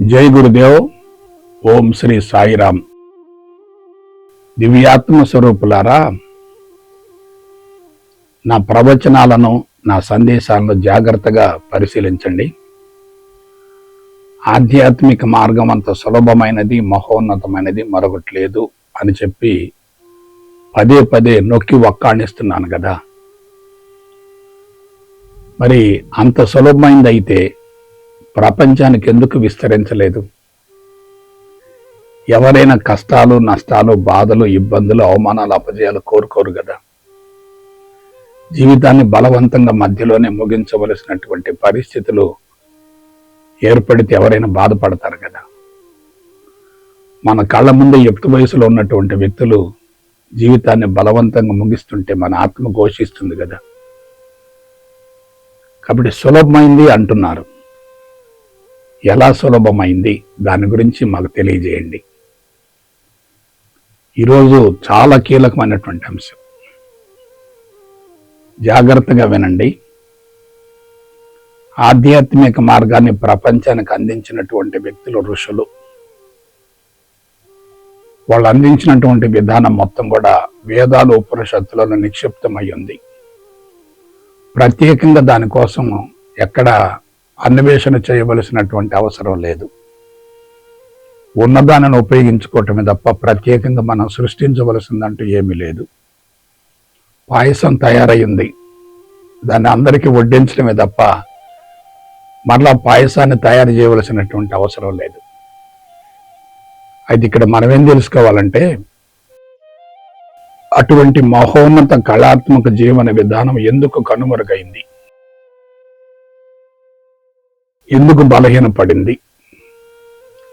జై గురుదేవ్. ఓం శ్రీ సాయిరామ్. దివ్యాత్మ స్వరూపులారా నా ప్రవచనాలను నా సందేశాలను జాగ్రత్తగా పరిశీలించండి. ఆధ్యాత్మిక మార్గం అంత సులభమైనది మహోన్నతమైనది మరొకటి లేదు అని చెప్పి పదే పదే నొక్కి ఒక్కాణిస్తున్నాను కదా. మరి అంత సులభమైందైతే అయితే ప్రపంచానికి ఎందుకు విస్తరించలేదు? ఎవరైనా కష్టాలు నష్టాలు బాధలు ఇబ్బందులు అవమానాలు అపజయాలు కోరుకోరు కదా? జీవితాన్ని బలవంతంగా మధ్యలోనే ముగించవలసినటువంటి పరిస్థితులు ఏర్పడితే ఎవరైనా బాధపడతారు కదా? మన కళ్ళ ముందు ఎప్తు వయసులో ఉన్నటువంటి వ్యక్తులు జీవితాన్ని బలవంతంగా ముగిస్తుంటే మన ఆత్మ ఘోషిస్తుంది కదా? కాబట్టి సులభమైంది అంటున్నారు. ఎలా సులభమైంది? దాని గురించి మాకు తెలియజేయండి. ఈరోజు చాలా కీలకమైనటువంటి అంశం. జాగ్రత్తగా వినండి. ఆధ్యాత్మిక మార్గాన్ని ప్రపంచానికి అందించినటువంటి వ్యక్తులు ఋషులు. వాళ్ళు అందించినటువంటి విధానం మొత్తం కూడా వేదాలు ఉపనిషత్తులలో నిక్షిప్తమై ఉంది. ప్రత్యేకంగా దానికోసం ఎక్కడ అన్వేషణ చేయవలసినటువంటి అవసరం లేదు. ఉన్నదానిని ఉపయోగించుకోవటమే తప్ప ప్రత్యేకంగా మనం సృష్టించవలసిందంటూ ఏమీ లేదు. పాయసం తయారయ్యింది దాన్ని అందరికీ వడ్డించడమే తప్ప మరలా పాయసాన్ని తయారు చేయవలసినటువంటి అవసరం లేదు. అయితే ఇక్కడ మనం ఏం తెలుసుకోవాలంటే అటువంటి మహోన్నత కళాత్మక జీవన విధానం ఎందుకు కనుమరుగైంది? ఎందుకు బలహీనపడింది?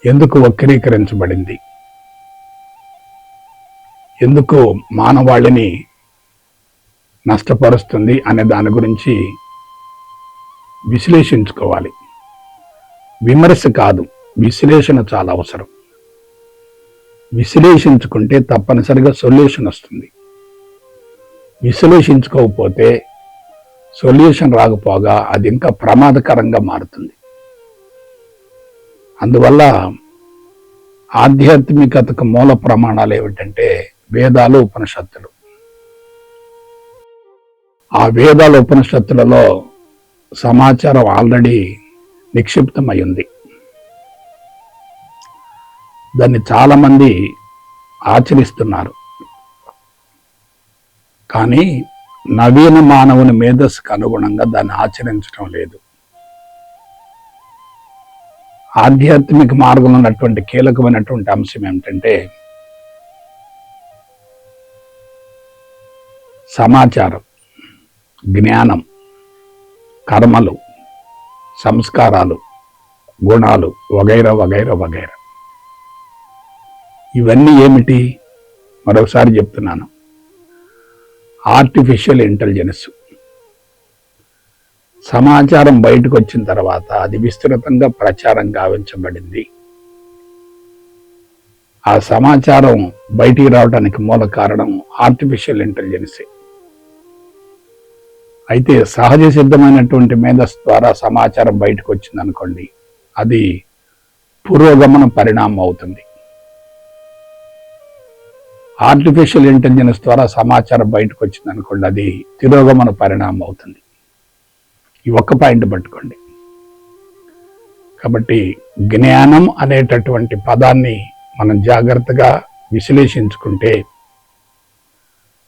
ఎందుకు వక్రీకరించబడింది? ఎందుకు మానవాళిని నష్టపరుస్తుంది అనే దాని గురించి విశ్లేషించుకోవాలి. విమర్శ కాదు విశ్లేషణ చాలా అవసరం. విశ్లేషించుకుంటే తప్పనిసరిగా సొల్యూషన్ వస్తుంది. విశ్లేషించుకోకపోతే సొల్యూషన్ రాకపోగా అది ఇంకా ప్రమాదకరంగా మారుతుంది. అందువల్ల ఆధ్యాత్మికతకు మూల ప్రమాణాలు ఏమిటంటే వేదాలు ఉపనిషత్తులు. ఆ వేదాల ఉపనిషత్తులలో సమాచారం ఆల్రెడీ నిక్షిప్తమై ఉంది దాన్ని చాలామంది ఆచరిస్తున్నారు. కానీ నవీన మానవుని మేధస్సుకు అనుగుణంగా దాన్ని ఆచరించడం లేదు. ఆధ్యాత్మిక మార్గంలో ఉన్నటువంటి కీలకమైనటువంటి అంశం ఏమిటంటే సమాచారం జ్ఞానం కర్మలు సంస్కారాలు గుణాలు వగైరా వగైరా వగైరా. ఇవన్నీ ఏమిటి? మరొకసారి చెప్తున్నాను. ఆర్టిఫిషియల్ ఇంటెలిజెన్స్ సమాచారం బయటకు వచ్చిన తర్వాత అది విస్తృతంగా ప్రచారం గావించబడింది. ఆ సమాచారం బయటికి రావడానికి మూల కారణం ఆర్టిఫిషియల్ ఇంటెలిజెన్సే అయితే సహజ సిద్ధమైనటువంటి మేధస్ ద్వారా సమాచారం బయటకు వచ్చింది అనుకోండి అది పురోగమన పరిణామం అవుతుంది. ఆర్టిఫిషియల్ ఇంటెలిజెన్స్ ద్వారా సమాచారం బయటకు వచ్చింది అనుకోండి అది తిరోగమన పరిణామం అవుతుంది. ఈ ఒక్క పాయింట్ పట్టుకోండి. కాబట్టి జ్ఞానం అనేటటువంటి పదాన్ని మనం జాగ్రత్తగా విశ్లేషించుకుంటే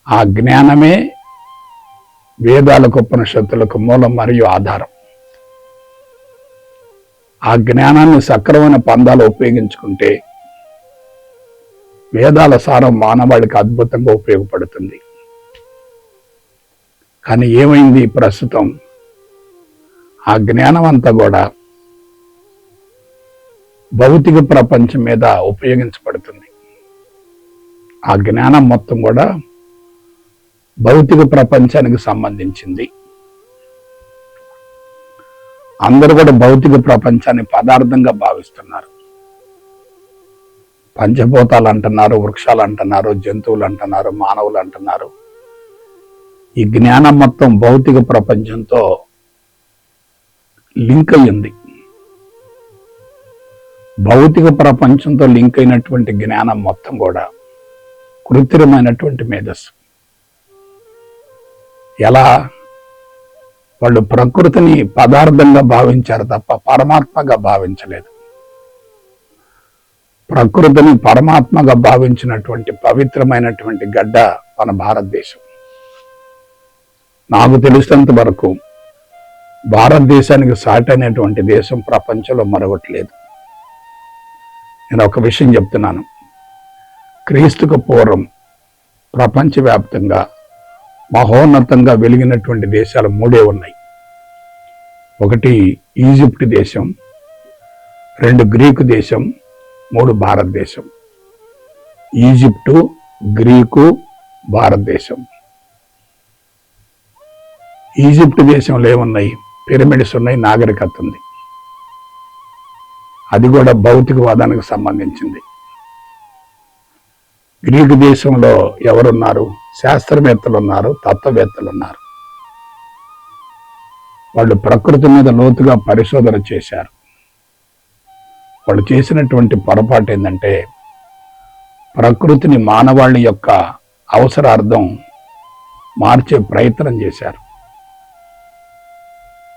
ఆ జ్ఞానమే వేదాలకు ఉపనిషత్తులకు మూలం మరియు ఆధారం. ఆ జ్ఞానాన్ని సక్రమైన పందాలు ఉపయోగించుకుంటే వేదాల సారం మానవాళికి అద్భుతంగా ఉపయోగపడుతుంది. కానీ ఏమైంది ప్రస్తుతం? ఆ జ్ఞానం అంతా కూడా భౌతిక ప్రపంచం మీద ఉపయోగించబడుతుంది. ఆ జ్ఞానం మొత్తం కూడా భౌతిక ప్రపంచానికి సంబంధించింది. అందరూ కూడా భౌతిక ప్రపంచాన్ని పదార్థంగా భావిస్తున్నారు. పంచభూతాలు అంటున్నారు వృక్షాలు అంటున్నారు జంతువులు అంటున్నారు మానవులు అంటున్నారు. ఈ జ్ఞానం మొత్తం భౌతిక ప్రపంచంతో లింక్ అయ్యింది భౌతిక ప్రపంచంతో లింక్ అయినటువంటి జ్ఞానం మొత్తం కూడా కృత్రిమైనటువంటి మేధస్సు. ఎలా? వాళ్ళు ప్రకృతిని పదార్థంగా భావించారు తప్ప పరమాత్మగా భావించలేదు. ప్రకృతిని పరమాత్మగా భావించినటువంటి పవిత్రమైనటువంటి గడ్డ మన భారతదేశం. నాకు తెలిసినంత వరకు భారతదేశానికి సాటైనటువంటి దేశం ప్రపంచంలో మరొకట్లేదు. నేను ఒక విషయం చెప్తున్నాను. క్రీస్తుకు పూర్వం ప్రపంచవ్యాప్తంగా మహోన్నతంగా వెలిగినటువంటి దేశాలు మూడే ఉన్నాయి. ఒకటి ఈజిప్ట్ దేశం రెండు గ్రీకు దేశం మూడు భారతదేశం. ఈజిప్టు గ్రీకు భారతదేశం. ఈజిప్ట్ దేశంలో ఏమున్నాయి? పిరమిడ్స్ ఉన్నాయి నాగరికత ఉంది. అది కూడా భౌతికవాదానికి సంబంధించింది. గ్రీకు దేశంలో ఎవరున్నారు? శాస్త్రవేత్తలు ఉన్నారు తత్వవేత్తలు ఉన్నారు వాళ్ళు ప్రకృతి మీద లోతుగా పరిశోధన చేశారు. వాళ్ళు చేసినటువంటి పొరపాటు ఏంటంటే ప్రకృతిని మానవాళి యొక్క అవసరార్థం మార్చే ప్రయత్నం చేశారు.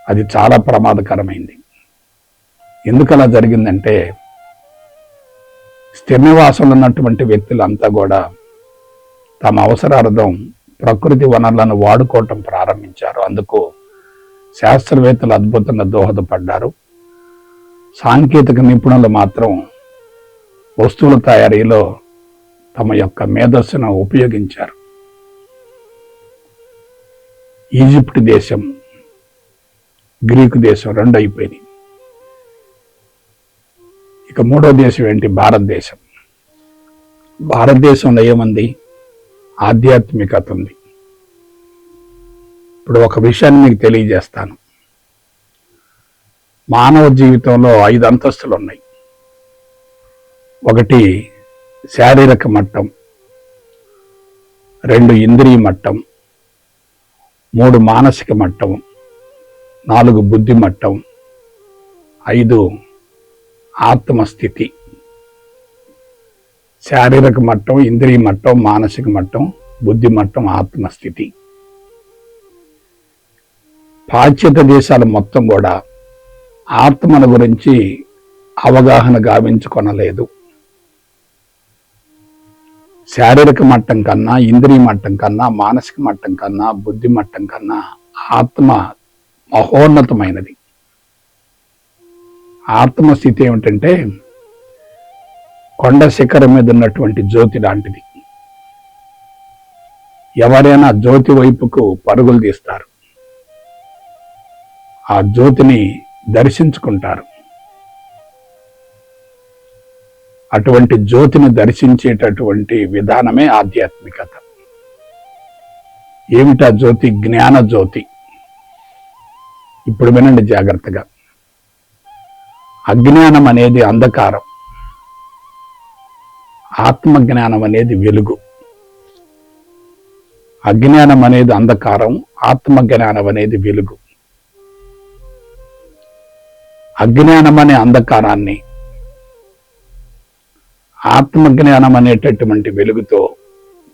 అది చాలా ప్రమాదకరమైంది. ఎందుకలా జరిగిందంటే స్థిర ఉన్నటువంటి వ్యక్తులంతా కూడా తమ అవసరార్థం ప్రకృతి వనరులను వాడుకోవటం ప్రారంభించారు. అందుకు శాస్త్రవేత్తలు అద్భుతంగా దోహదపడ్డారు. సాంకేతిక నిపుణులు మాత్రం వస్తువుల తయారీలో తమ యొక్క మేధస్సును ఉపయోగించారు. ఈజిప్ట్ దేశం గ్రీకు దేశం రెండు అయిపోయినాయి ఇక మూడో దేశం ఏంటి? భారతదేశం. భారతదేశంలో ఏముంది? ఆధ్యాత్మికత ఉంది ఇప్పుడు ఒక విషయాన్ని మీకు తెలియజేస్తాను. మానవ జీవితంలో ఐదు అంతస్తులు ఉన్నాయి ఒకటి శారీరక మట్టం రెండు ఇంద్రియ మట్టం మూడు మానసిక మట్టం నాలుగు బుద్ధి మట్టం ఐదు ఆత్మస్థితి. శారీరక మట్టం ఇంద్రియ మట్టం మానసిక మట్టం బుద్ధి మట్టం ఆత్మస్థితి. పాశ్చాత్య దేశాలు మొత్తం కూడా ఆత్మల గురించి అవగాహన గావించుకొనలేదు. శారీరక మట్టం కన్నా ఇంద్రియ మట్టం కన్నా మానసిక మట్టం కన్నా బుద్ధి మట్టం కన్నా ఆత్మ అహోన్నతమైనది. ఆత్మస్థితి ఏమిటంటే కొండ శిఖరం మీద ఉన్నటువంటి జ్యోతి లాంటిది. ఎవరైనా జ్యోతి వైపుకు పరుగులు తీస్తారు. ఆ జ్యోతిని దర్శించుకుంటారు. అటువంటి జ్యోతిని దర్శించేటటువంటి విధానమే ఆధ్యాత్మికత. ఏమిటా జ్యోతి? జ్ఞాన జ్యోతి. ఇప్పుడు వినండి జాగ్రత్తగా. అజ్ఞానం అనేది అంధకారం. ఆత్మజ్ఞానం అనేది వెలుగు. అజ్ఞానం అనేది అంధకారం ఆత్మజ్ఞానం అనేది వెలుగు. అజ్ఞానం అనే అంధకారాన్ని ఆత్మజ్ఞానం అనేటటువంటి వెలుగుతో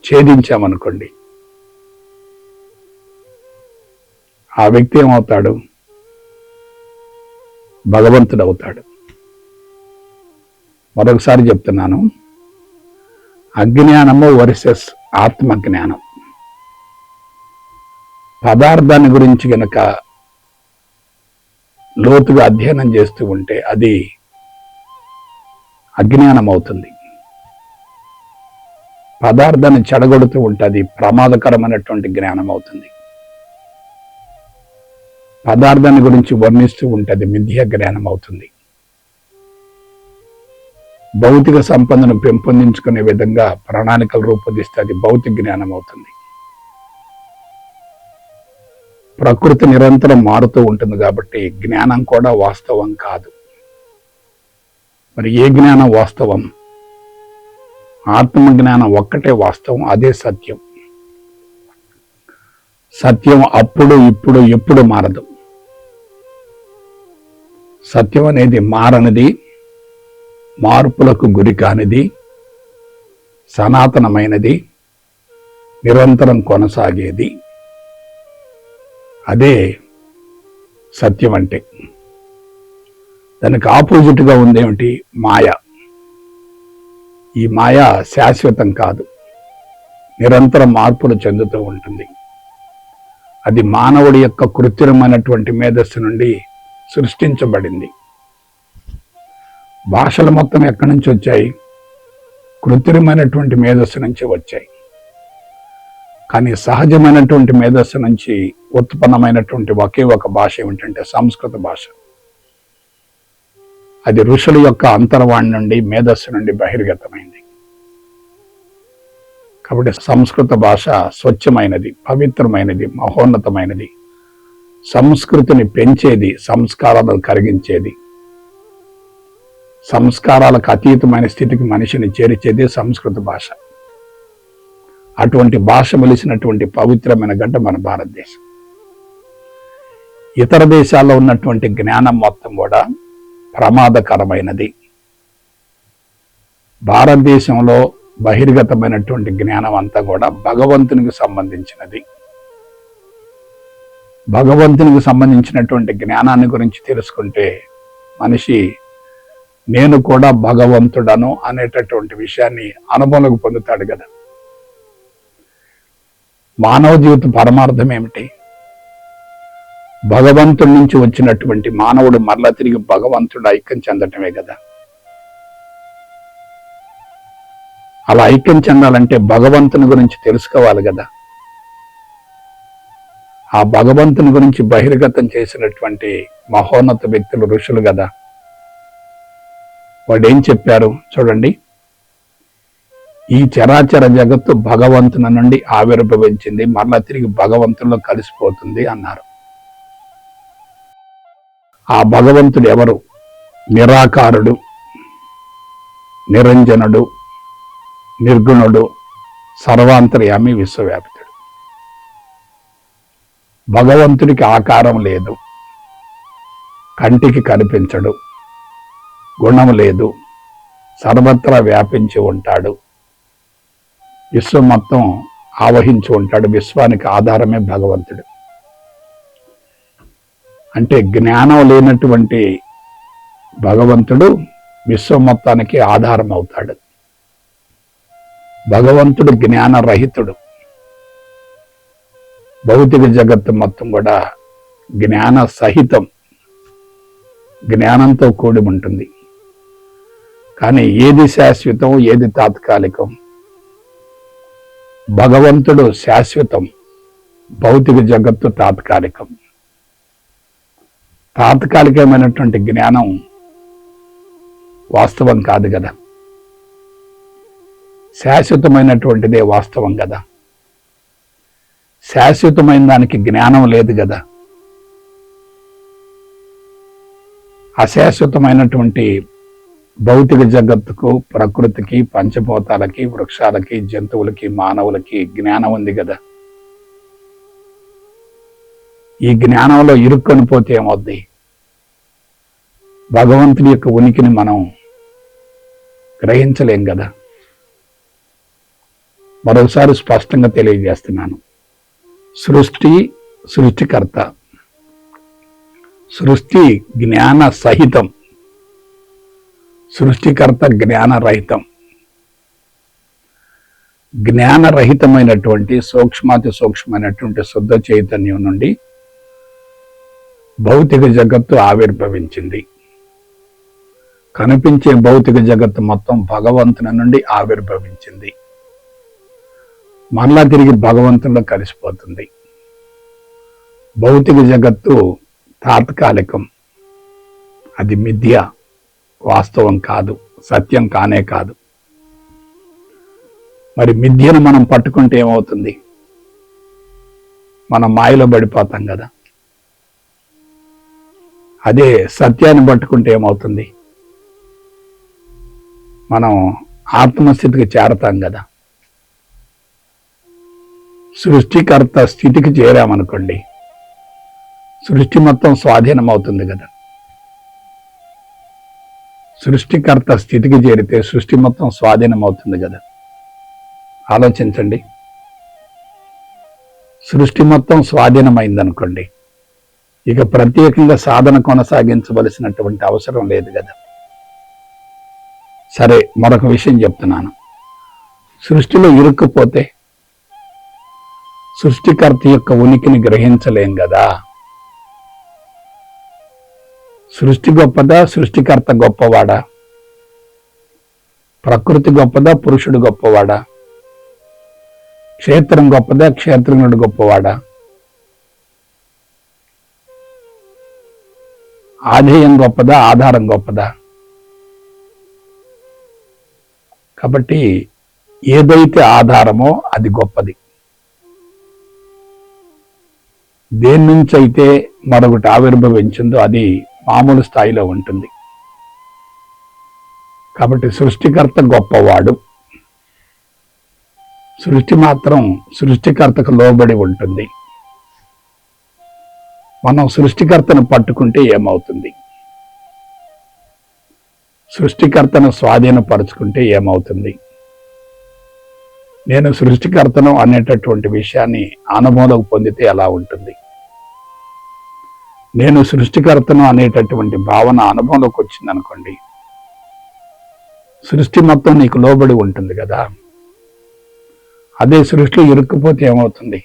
ఛేదించామనుకోండి. ఆ వ్యక్తి ఏమవుతాడు? భగవంతుడు అవుతాడు మరొకసారి చెప్తున్నాను అజ్ఞానము వర్సెస్ ఆత్మజ్ఞానం. పదార్థాన్ని గురించి గనక లోతుగా అధ్యయనం చేస్తూ ఉంటే అది అజ్ఞానం అవుతుంది పదార్థాన్ని చెడగొడుతూ ఉంటే అది ప్రమాదకరమైనటువంటి జ్ఞానం అవుతుంది పదార్థాన్ని గురించి వర్ణిస్తూ ఉంటే అది మిథ్య జ్ఞానం అవుతుంది. భౌతిక సంపదను పెంపొందించుకునే విధంగా ప్రణాళికలు రూపొందిస్తే అది భౌతిక జ్ఞానం అవుతుంది. ప్రకృతి నిరంతరం మారుతూ ఉంటుంది కాబట్టి జ్ఞానం కూడా వాస్తవం కాదు. మరి ఏ జ్ఞానం వాస్తవం? ఆత్మ జ్ఞానం ఒక్కటే వాస్తవం అదే సత్యం. సత్యం అప్పుడు ఇప్పుడు ఎప్పుడు మారదు. సత్యం అనేది మారనిది మార్పులకు గురి కానిది సనాతనమైనది నిరంతరం కొనసాగేది. అదే సత్యం అంటే. దానికి ఆపోజిట్గా ఉందేమిటి మాయ. ఈ మాయ శాశ్వతం కాదు. నిరంతరం మార్పులు చెందుతూ ఉంటుంది. అది మానవుడి యొక్క కృత్రిమైనటువంటి మేధస్సు నుండి సృష్టించబడింది. భాషలు మొత్తం ఎక్కడి నుంచి వచ్చాయి? కృత్రిమైనటువంటి మేధస్సు నుంచి వచ్చాయి. కానీ సహజమైనటువంటి మేధస్సు నుంచి ఉత్పన్నమైనటువంటి ఒకే ఒక భాష ఏమిటంటే సంస్కృత భాష. అది ఋషుల యొక్క అంతర్వాణి నుండి మేధస్సు నుండి బహిర్గతమైంది. కాబట్టి సంస్కృత భాష స్వచ్ఛమైనది పవిత్రమైనది మహోన్నతమైనది. సంస్కృతిని పెంచేది సంస్కారాలను కరిగించేది. సంస్కారాలకు అతీతమైన స్థితికి మనిషిని చేర్చేది సంస్కృత భాష. అటువంటి భాష వెలిసినటువంటి పవిత్రమైన గడ్డ మన భారతదేశం. ఇతర దేశాల్లో ఉన్నటువంటి జ్ఞానం మొత్తం కూడా ప్రమాదకరమైనది. భారతదేశంలో బహిర్గతమైనటువంటి జ్ఞానం అంతా కూడా భగవంతునికి సంబంధించినది. భగవంతునికి సంబంధించినటువంటి జ్ఞానాన్ని గురించి తెలుసుకుంటే మనిషి నేను కూడా భగవంతుడను అనేటటువంటి విషయాన్ని అనుభవంలోకి పొందుతాడు కదా. మానవ జీవిత పరమార్థం ఏమిటి? భగవంతుడి నుంచి వచ్చినటువంటి మానవుడు మరలా తిరిగి భగవంతుడు ఐక్యం చెందటమే కదా. అలా ఐక్యం చెందాలంటే భగవంతుని గురించి తెలుసుకోవాలి కదా. ఆ భగవంతుని గురించి బహిర్గతం చేసినటువంటి మహోన్నత వ్యక్తులు ఋషులు కదా. వాడు ఏం చెప్పారు చూడండి. ఈ చరాచర జగత్తు భగవంతుని నుండి ఆవిర్భవించింది మరలా తిరిగి భగవంతుల్లో కలిసిపోతుంది అన్నారు. ఆ భగవంతుడు ఎవరు? నిరాకారుడు నిరంజనుడు నిర్గుణుడు సర్వాంతర్యామి విశ్వవ్యాప్తి. భగవంతుడికి ఆకారం లేదు. కంటికి కనిపించడు. గుణం లేదు. సర్వత్రా వ్యాపించి ఉంటాడు. విశ్వం మొత్తం ఆవహించి ఉంటాడు. విశ్వానికి ఆధారమే భగవంతుడు. అంటే జ్ఞానం లేనటువంటి భగవంతుడు విశ్వం మొత్తానికి ఆధారం అవుతాడు భగవంతుడు జ్ఞానరహితుడు. భౌతిక జగత్తు మొత్తం కూడా జ్ఞాన సహితం జ్ఞానంతో కూడి ఉంటుంది. కానీ ఏది శాశ్వతం ఏది తాత్కాలికం? భగవంతుడు శాశ్వతం భౌతిక జగత్తు తాత్కాలికం. తాత్కాలికమైనటువంటి జ్ఞానం వాస్తవం కాదు కదా. శాశ్వతమైనటువంటిదే వాస్తవం కదా. శాశ్వతమైన దానికి జ్ఞానం లేదు కదా. అశాశ్వతమైనటువంటి భౌతిక జగత్తుకు ప్రకృతికి పంచభూతాలకి వృక్షాలకి జంతువులకి మానవులకి జ్ఞానం ఉంది కదా. ఈ జ్ఞానంలో ఇరుక్కొని పోతే ఏమవుద్ది? భగవంతుని యొక్క ఉనికిని మనం గ్రహించలేం కదా. మరోసారి స్పష్టంగా తెలియజేస్తున్నాను. సృష్టి సృష్టికర్త. సృష్టి జ్ఞాన సహితం. సృష్టికర్త జ్ఞానరహితం జ్ఞానరహితమైనటువంటి సూక్ష్మాతి సూక్ష్మమైనటువంటి శుద్ధ చైతన్యం నుండి భౌతిక జగత్తు ఆవిర్భవించింది. కనిపించే భౌతిక జగత్తు మొత్తం భగవంతుని నుండి ఆవిర్భవించింది. మరలా తిరిగి భగవంతుడు కలిసిపోతుంది. భౌతిక జగత్తు తాత్కాలికం. అది మిథ్య వాస్తవం కాదు సత్యం కానే కాదు. మరి మిథ్యను మనం పట్టుకుంటే ఏమవుతుంది? మనం మాయలో పడిపోతాం కదా. అదే సత్యాన్ని పట్టుకుంటే ఏమవుతుంది? మనం ఆత్మస్థితికి చేరతాం కదా. సృష్టికర్త స్థితికి చేరామనుకోండి సృష్టి మొత్తం స్వాధీనం అవుతుంది కదా. సృష్టికర్త స్థితికి చేరితే సృష్టి మొత్తం స్వాధీనం అవుతుంది కదా. ఆలోచించండి. సృష్టి మొత్తం స్వాధీనమైందనుకోండి ఇక ప్రత్యేకంగా సాధన కొనసాగించవలసినటువంటి అవసరం లేదు కదా. సరే మరొక విషయం చెప్తున్నాను. సృష్టిలో ఇరుక్కుపోతే సృష్టికర్త యొక్క ఉనికిని గ్రహించలేం కదా సృష్టి గొప్పదా? సృష్టికర్త గొప్పవాడా? ప్రకృతి గొప్పదా? పురుషుడు గొప్పవాడా? క్షేత్రం గొప్పదా? క్షేత్రజ్ఞుడు గొప్పవాడా? ఆధేయం గొప్పదా? ఆధారం గొప్పదా? కాబట్టి ఏదైతే ఆధారమో అది గొప్పది. దేని నుంచి అయితే మరొకటి ఆవిర్భవించిందో అది మామూలు స్థాయిలో ఉంటుంది. కాబట్టి సృష్టికర్త గొప్పవాడు. సృష్టి మాత్రం సృష్టికర్తకు లోబడి ఉంటుంది. మనం సృష్టికర్తను పట్టుకుంటే ఏమవుతుంది? సృష్టికర్తను స్వాధీనపరచుకుంటే ఏమవుతుంది? నేను సృష్టికర్తను అనేటటువంటి విషయాన్ని అనుభవంలోకి పొందితే ఎలా ఉంటుంది? నేను సృష్టికర్తను అనేటటువంటి భావన అనుభవంలోకి వచ్చింది అనుకోండి సృష్టి మొత్తం నీకు లోబడి ఉంటుంది కదా. అదే సృష్టిలో ఇరుక్కుపోతే ఏమవుతుంది?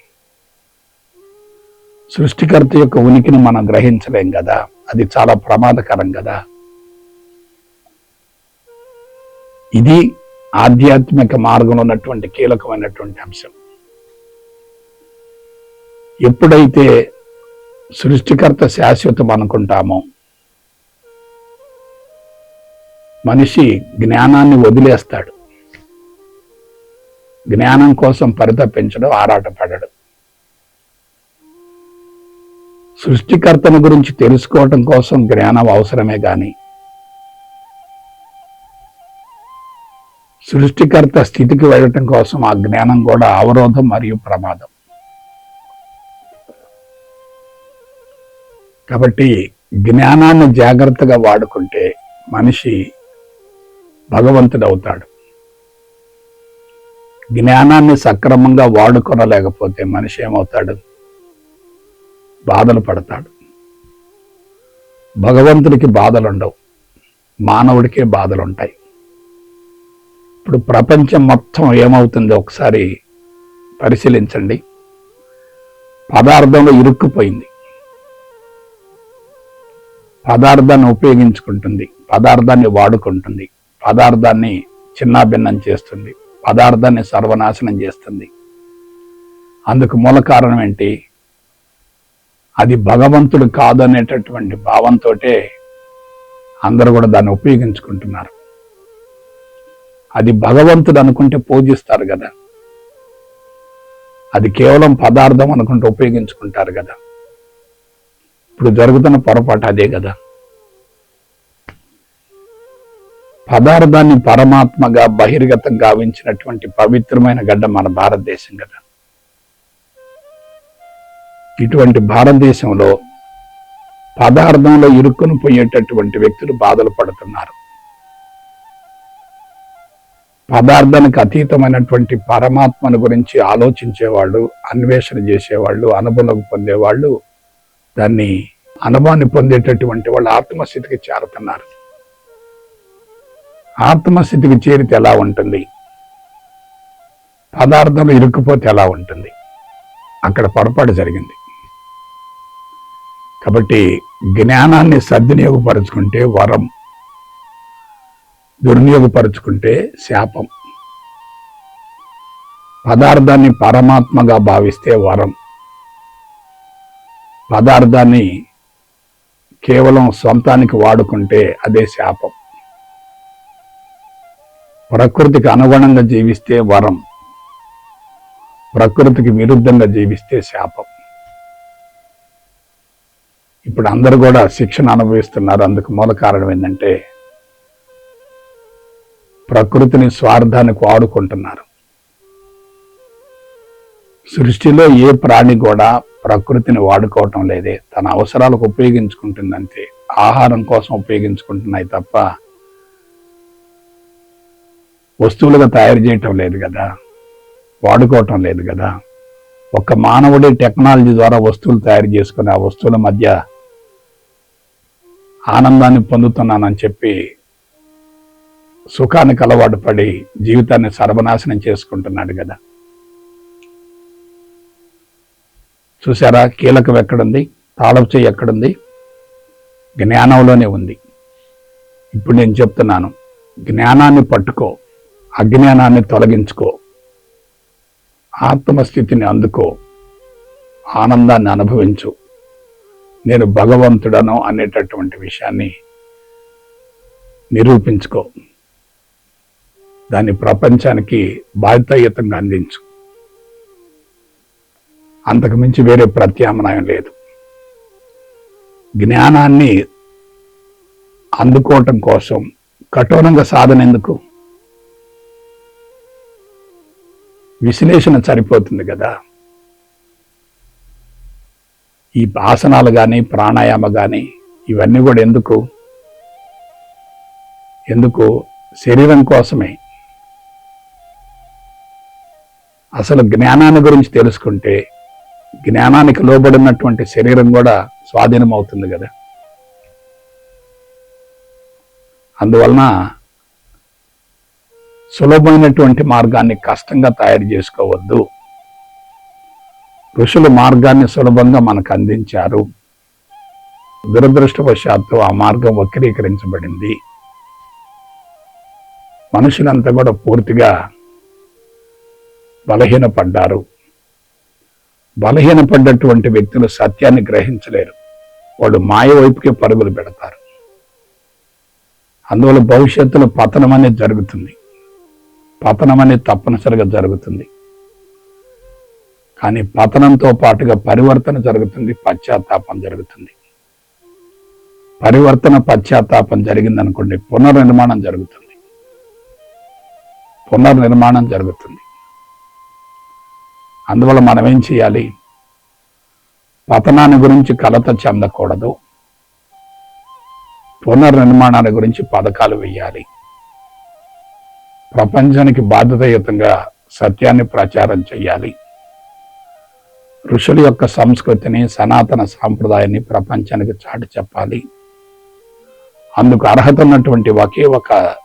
సృష్టికర్త యొక్క ఉనికిని మనం గ్రహించలేం కదా. అది చాలా ప్రమాదకరం కదా. ఇది ఆధ్యాత్మిక మార్గంలో ఉన్నటువంటి కీలకమైనటువంటి అంశం. ఎప్పుడైతే సృష్టికర్త శాశ్వతం అనుకుంటామో. మనిషి జ్ఞానాన్ని వదిలేస్తాడు. జ్ఞానం కోసం పరితపించడం ఆరాటపడడు. సృష్టికర్తను గురించి తెలుసుకోవటం కోసం జ్ఞానం అవసరమే కానీ సృష్టికర్త స్థితికి వెళ్ళటం కోసం ఆ జ్ఞానం కూడా అవరోధం మరియు ప్రమాదం. కాబట్టి జ్ఞానాన్ని జాగ్రత్తగా వాడుకుంటే మనిషి భగవంతుడు అవుతాడు జ్ఞానాన్ని సక్రమంగా వాడుకొనలేకపోతే మనిషి ఏమవుతాడు? బాధలు పడతాడు. భగవంతుడికి బాధలు ఉండవు మానవుడికే బాధలు ఉంటాయి ఇప్పుడు ప్రపంచం మొత్తం ఏమవుతుందో ఒకసారి పరిశీలించండి. పదార్థంలో ఇరుక్కుపోయింది. పదార్థాన్ని ఉపయోగించుకుంటుంది పదార్థాన్ని వాడుకుంటుంది పదార్థాన్ని చిన్నాభిన్నం చేస్తుంది పదార్థాన్ని సర్వనాశనం చేస్తుంది. అందుకు మూల కారణం ఏంటి? అది భగవంతుడు కాదనేటటువంటి భావంతో అందరూ కూడా దాన్ని ఉపయోగించుకుంటున్నారు. అది భగవంతుడు అనుకుంటే పూజిస్తారు కదా. అది కేవలం పదార్థం అనుకుంటే ఉపయోగించుకుంటారు కదా. ఇప్పుడు జరుగుతున్న పొరపాటు అదే కదా. పదార్థాన్ని పరమాత్మగా బహిర్గతం గావించినటువంటి పవిత్రమైన గడ్డ మన భారతదేశం కదా. ఇటువంటి భారతదేశంలో పదార్థంలో ఇరుక్కుని పోయేటటువంటి వ్యక్తులు బాధలు పడుతున్నారు. పదార్థానికి అతీతమైనటువంటి పరమాత్మను గురించి ఆలోచించేవాళ్ళు అన్వేషణ చేసేవాళ్ళు అనుభవం పొందేవాళ్ళు దాన్ని అనుభవాన్ని పొందేటటువంటి వాళ్ళు ఆత్మస్థితికి చేరుతున్నారు. ఆత్మస్థితికి చేరితే ఎలా ఉంటుంది? పదార్థం ఇరుక్కుపోతే ఎలా ఉంటుంది? అక్కడ పొరపాటు జరిగింది. కాబట్టి జ్ఞానాన్ని సద్వినియోగపరుచుకుంటే వరం దుర్వినియోగపరుచుకుంటే శాపం. పదార్థాన్ని పరమాత్మగా భావిస్తే వరం. పదార్థాన్ని కేవలం సొంతానికి వాడుకుంటే అదే శాపం. ప్రకృతికి అనుగుణంగా జీవిస్తే వరం. ప్రకృతికి విరుద్ధంగా జీవిస్తే శాపం. ఇప్పుడు అందరు కూడా శిక్షణ అనుభవిస్తున్నారు. అందుకు మూల కారణం ఏంటంటే ప్రకృతిని స్వార్థానికి వాడుకుంటున్నారు. సృష్టిలో ఏ ప్రాణి కూడా ప్రకృతిని వాడుకోవటం లేదే. తన అవసరాలకు ఉపయోగించుకుంటుందంతే. ఆహారం కోసం ఉపయోగించుకుంటున్నాయి తప్ప వస్తువులుగా తయారు చేయటం లేదు కదా. వాడుకోవటం లేదు కదా. ఒక మానవుడే టెక్నాలజీ ద్వారా వస్తువులు తయారు చేసుకుని ఆ వస్తువుల మధ్య ఆనందాన్ని పొందుతున్నానని చెప్పి సుఖానికి అలవాటు పడి జీవితాన్ని సర్వనాశనం చేసుకుంటున్నాడు కదా. చూసారా కీలకం ఎక్కడుంది? తాళపు చెయ్యి ఎక్కడుంది? జ్ఞానంలోనే ఉంది. ఇప్పుడు నేను చెప్తున్నాను. జ్ఞానాన్ని పట్టుకో. అజ్ఞానాన్ని తొలగించుకో. ఆత్మస్థితిని అందుకో. ఆనందాన్ని అనుభవించు. నేను భగవంతుడను అనేటటువంటి విషయాన్ని నిరూపించుకో. దాన్ని ప్రపంచానికి బాధ్యతాయుతంగా అందించు అంతకు మించి వేరే ప్రత్యామ్నాయం లేదు. జ్ఞానాన్ని అందుకోవటం కోసం కఠోరంగా సాధన ఎందుకు? విశ్లేషణ సరిపోతుంది కదా. ఈ ఆసనాలు కానీ ప్రాణాయామ కానీ ఇవన్నీ కూడా ఎందుకు? ఎందుకు? శరీరం కోసమే. అసలు జ్ఞానాన్ని గురించి తెలుసుకుంటే జ్ఞానానికి లోబడినటువంటి శరీరం కూడా స్వాధీనం అవుతుంది కదా. అందువలన సులభమైనటువంటి మార్గాన్ని కష్టంగా తయారు చేసుకోవద్దు. ఋషులు మార్గాన్ని సులభంగా మనకు అందించారు. దురదృష్టవశాత్తు ఆ మార్గం వక్రీకరించబడింది. మనుషులంతా కూడా పూర్తిగా బలహీనపడ్డారు. బలహీనపడ్డటువంటి వ్యక్తులు సత్యాన్ని గ్రహించలేరు. వాళ్ళు మాయ వైపుకే పరుగులు పెడతారు. అందువల్ల భవిష్యత్తులో పతనం అనేది జరుగుతుంది. పతనం అనేది తప్పనిసరిగా జరుగుతుంది. కానీ పతనంతో పాటుగా పరివర్తన జరుగుతుంది పశ్చాత్తాపం జరుగుతుంది. పరివర్తన పశ్చాత్తాపం జరిగిందనుకోండి పునర్నిర్మాణం జరుగుతుంది. పునర్నిర్మాణం జరుగుతుంది. అందువల్ల మనం ఏం చేయాలి? పతనాన్ని గురించి కలత చెందకూడదు. పునర్నిర్మాణాన్ని గురించి పథకాలు వేయాలి. ప్రపంచానికి బాధ్యతయుతంగా సత్యాన్ని ప్రచారం చేయాలి. ఋషుల యొక్క సంస్కృతిని సనాతన సాంప్రదాయాన్ని ప్రపంచానికి చాటి చెప్పాలి. అందుకు అర్హత ఉన్నటువంటి ఒకే ఒక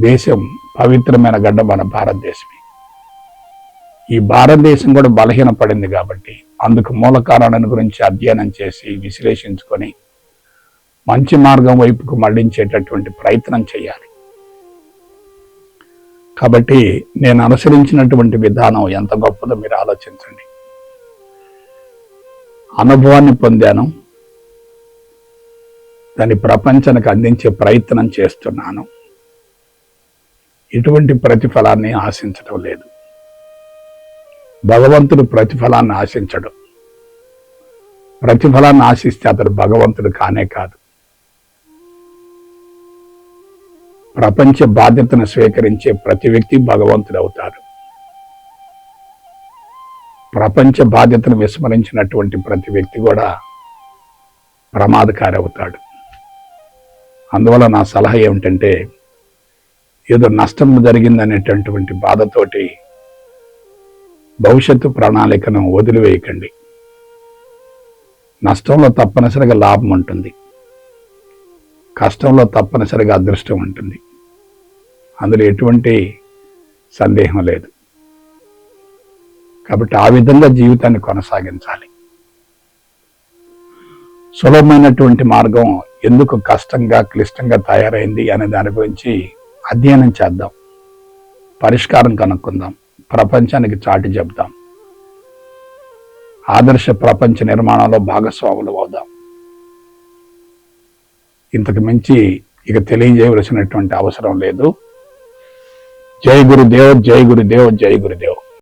దేశం పవిత్రమైన గడ్డ మన భారతదేశమే. ఈ భారతదేశం కూడా బలహీనపడింది కాబట్టి అందుకు మూల కారణాల గురించి అధ్యయనం చేసి విశ్లేషించుకొని మంచి మార్గం వైపుకు మళ్ళించేటటువంటి ప్రయత్నం చేయాలి. కాబట్టి నేను అనుసరించినటువంటి విధానం ఎంత గొప్పదో మీరు ఆలోచించండి. అనుభవాన్ని పొందాను. దాన్ని ప్రపంచానికి అందించే ప్రయత్నం చేస్తున్నాను. ఎటువంటి ప్రతిఫలాన్ని ఆశించడం లేదు. భగవంతుడు ప్రతిఫలాన్ని ఆశించడు. ప్రతిఫలాన్ని ఆశిస్తే అతడు భగవంతుడు కానే కాదు. ప్రపంచ బాధ్యతను స్వీకరించే ప్రతి వ్యక్తి భగవంతుడు అవుతాడు. ప్రపంచ బాధ్యతను విస్మరించినటువంటి ప్రతి వ్యక్తి కూడా ప్రమాదకారి అవుతాడు. అందువల్ల నా సలహా ఏమిటంటే ఏదో నష్టం జరిగిందనేటటువంటి బాధతోటి భవిష్యత్తు ప్రణాళికను వదిలివేయకండి. నష్టంలో తప్పనిసరిగా లాభం ఉంటుంది. కష్టంలో తప్పనిసరిగా అదృష్టం ఉంటుంది. అందులో ఎటువంటి సందేహం లేదు. కాబట్టి ఆ విధంగా జీవితాన్ని కొనసాగించాలి. సులభమైనటువంటి మార్గం ఎందుకు కష్టంగా క్లిష్టంగా తయారైంది అనే దాని గురించి అధ్యయనం చేద్దాం. పరిష్కారం కనుక్కుందాం. ప్రపంచానికి చాటి చెప్దాం ఆదర్శ ప్రపంచ నిర్మాణంలో భాగస్వాములు అవుదాం. ఇంతకు మించి ఇక తెలియజేయవలసినటువంటి అవసరం లేదు. జై గురుదేవ్ జై గురుదేవ్ జై గురుదేవ్.